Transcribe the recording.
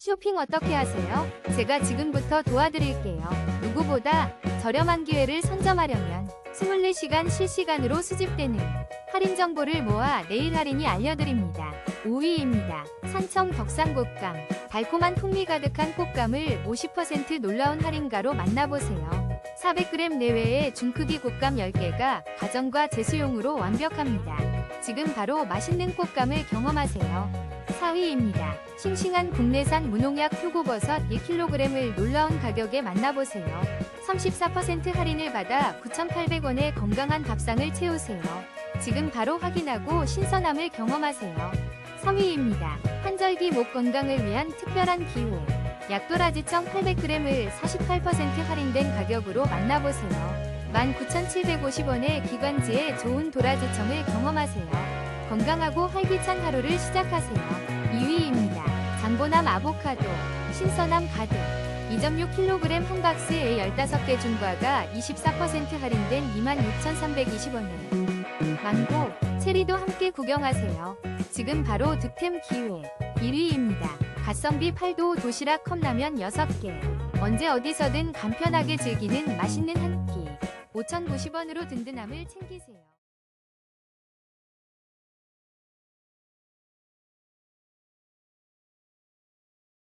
쇼핑 어떻게 하세요? 제가 지금부터 도와드릴게요. 누구보다 저렴한 기회를 선점하려면 24시간 실시간으로 수집되는 할인 정보를 모아 내일 할인이 알려드립니다. 5위입니다. 산청 덕산곶감. 달콤한 풍미 가득한 곶감을 50% 놀라운 할인가로 만나보세요. 400g 내외의 중크기 곶감 10개가 가정과 제수용으로 완벽합니다. 지금 바로 맛있는 곶감을 경험하세요. 4위입니다. 싱싱한 국내산 무농약 표고버섯 1kg을 놀라운 가격에 만나보세요. 34% 할인을 받아 9,800원의 건강한 밥상을 채우세요. 지금 바로 확인하고 신선함을 경험하세요. 3위입니다. 환절기 목 건강을 위한 특별한 기회. 약도라지청 800g을 48% 할인된 가격으로 만나보세요. 19,750원의 기관지에 좋은 도라지청을 경험하세요. 건강하고 활기찬 하루를 시작하세요. 2위입니다. 장보남 아보카도, 신선함 가득. 2.6kg 한 박스에 15개 중과가 24% 할인된 26,320원에 망고, 체리도 함께 구경하세요. 지금 바로 득템 기회. 1위입니다. 가성비 8도 도시락 컵라면 6개. 언제 어디서든 간편하게 즐기는 맛있는 한 끼. 5,090원으로 든든함을 챙기세요.